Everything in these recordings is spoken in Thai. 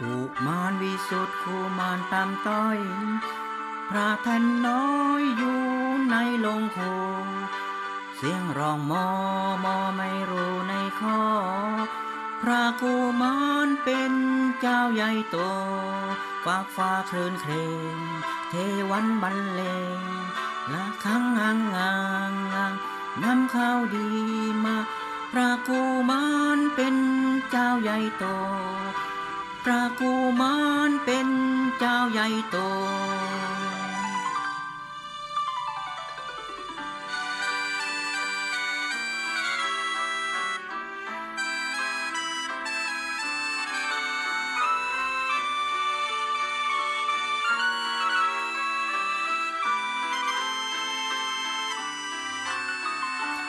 กุมารวิสุทธิ์กุมารตามต้อย พระท่านน้อยอยู่ในลงโคเสียงร้องมอมอไม่รู้ในคอพระกุมารเป็นเจ้าใหญ่โตฝากฟ้าคลื่นเครงเทวันบรรเลงละครั้งงางงางงางนำข้าวดีมา พระกุมารเป็นเจ้าใหญ่โต ระกุมารเป็นเจ้าใหญ่โต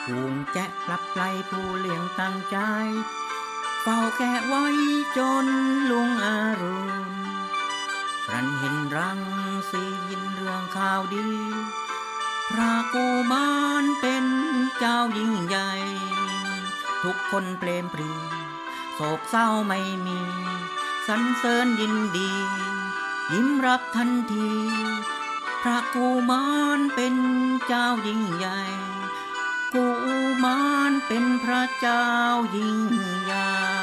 หุงแจะกลับไกลผู้เลี้ยงตั้งใจ ฝ้าแกะไว้จนลุงอารุณครันเห็นรังสียินเรื่องข่าวดี พระกุมารเป็นเจ้ายิ่งใหญ่ ทุกคนเปลมปรีโศกเศร้าไม่มีสรรเสริญยินดี ยิ้มรับทันที พระกุมารเป็นเจ้ายิ่งใหญ่กุมารเป็นพระเจ้ายิ่งใหญ่